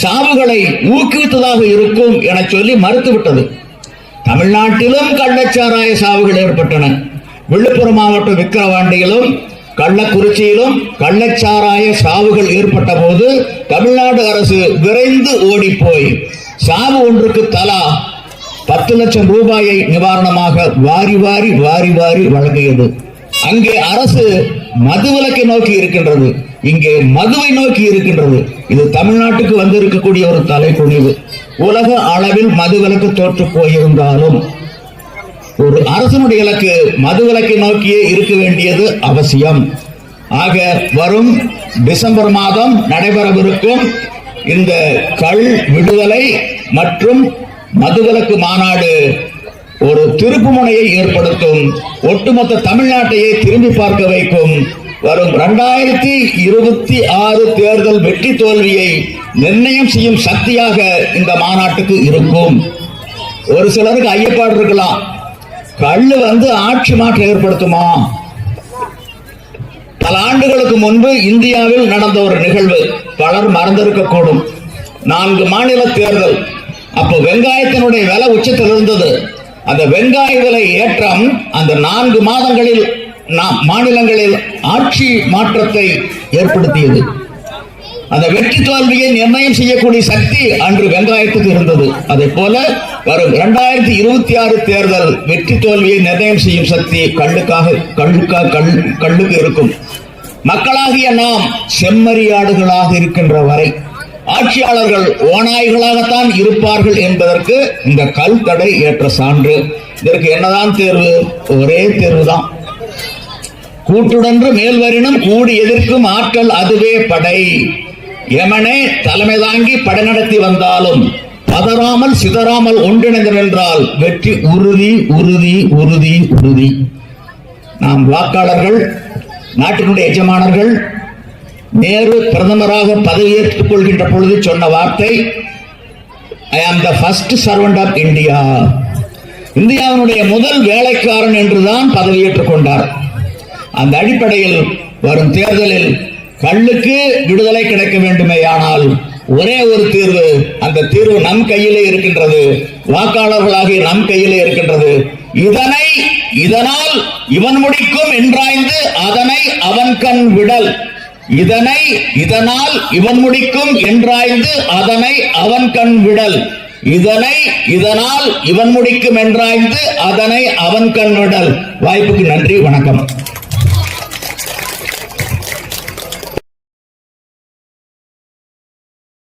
சாவுகளை ஊக்குவித்ததாக இருக்கும் என சொல்லி மறுத்துவிட்டது. தமிழ்நாட்டிலும் கள்ளச்சாராய சாவுகள் ஏற்பட்டன. விழுப்புரம் மாவட்டம் விக்கிரவாண்டியிலும் கள்ளக்குறிச்சியிலும் கள்ளச்சாராய சாவுகள் ஏற்பட்ட போது தமிழ்நாடு அரசு விரைந்து ஓடிப்போய் சாவு ஒன்றுக்கு தலா பத்து லட்சம் ரூபாயை நிவாரணமாக வாரி வாரி வாரி வாரி வழங்கியது. அங்கே அரசு மதுவிலக்கை நோக்கி இருக்கின்றது. இங்கே மதுவை நோக்கி இருக்கின்றது. இது தமிழ்நாட்டுக்கு வந்திருக்கக்கூடிய ஒரு தலைக்குனிவு. உலக அளவில் மதுவிலக்கு தோற்று போயிருந்தாலும் ஒரு அரசனுடைய இலக்கு மதுவிலக்கை நோக்கியே இருக்க வேண்டியது அவசியம். ஆக வரும் டிசம்பர் மாதம் நடைபெறவிருக்கும் இந்த கல் விடுதலை மற்றும் மதுவிலக்கு மாநாடு ஒரு திருப்புமுனையை ஏற்படுத்தும் ஒட்டுமொத்த தமிழ்நாட்டையே திரும்பி பார்க்க வைக்கும் வரும் இரண்டாயிரத்தி இருபத்தி ஆறு தேர்தல் வெற்றி தோல்வியை நிர்ணயம் செய்யும் சக்தியாக இந்த மாநாட்டுக்கு இருக்கும். ஒரு சிலருக்கு ஐயப்பாடு இருக்கலாம். கல்லு வந்து ஆட்சி மாற்றம் ஏற்படுத்துமா? பல ஆண்டுகளுக்கு முன்பு இந்தியாவில் நடந்த ஒரு நிகழ்வு. பலர் மறந்திருக்கக்கூடும். நான்கு மாநில தேர்தல். அப்போ வெங்காயத்தினுடைய விலை உச்சத்தில் இருந்தது அந்த வெங்காய விலை ஏற்றம் அந்த நான்கு மாதங்களில் மாநிலங்களில் ஆட்சி மாற்றத்தை ஏற்படுத்தியது. அந்த வெற்றி தோல்வியை நிர்ணயம் செய்யக்கூடிய சக்தி அன்று வெங்காயத்துக்கு இருந்தது. அதே போல வரும் இரண்டாயிரத்தி இருபத்தி ஆறு தேர்தல் வெற்றி தோல்வியை நிர்ணயம் செய்யும் சக்தி கல்லுக்காக கல்லுக்காக கல் கல்லுக்கு இருக்கும். மக்களாகிய நாம் செம்மறியாடுகளாக இருக்கின்ற வரை ஆட்சியாளர்கள் ஓநாய்களாகத்தான் இருப்பார்கள் என்பதற்கு இந்த கல் தடை ஏற்ற சான்று. இதற்கு என்னதான் தேர்வு? ஒரே தேர்வு தான் கூட்டுடன்று மேல்வரினும் கூடி எதிர்க்கும் ஆற்றல் அதுவே படை. எமனே தலைமை தாங்கி படை நடத்தி வந்தாலும் பதறாமல் சிதறாமல் ஒன்றிணைந்து நின்றால் வெற்றி உறுதி உறுதி உறுதி உறுதி. நாம் வாக்காளர்கள் நாட்டினுடைய எஜமானர்கள் நேரு பிரதமராக பதவியேற்றுக் கொள்கின்ற பொழுது சொன்ன வார்த்தை I am the first servant of India இந்தியாவினுடைய முதல் வேலைக்காரன் என்றுதான் பதவியேற்றுக் கொண்டார். அந்த அடிப்படையில் வரும் தேர்தலில் கள்ளுக்கு விடுதலை கிடைக்க வேண்டுமேயானால் ஒரே ஒரு தீர்வு அந்த தீர்வு நம் கையிலே இருக்கின்றது. வாக்காளர்களாகிய நம் கையிலே இருக்கின்றது. இதனை இதனால் இவன் முடிக்கும் என்றாய்ந்து அதனை அவன் கண் விடல். இதனை இதனால் இவன் முடிக்கும் என்றாய்ந்து அதனை அவன் கண் விடல். இதனை இதனால் இவன் முடிக்கும் என்றாய்ந்து அதனை அவன் கண் விடல். வாய்ப்புக்கு நன்றி வணக்கம்.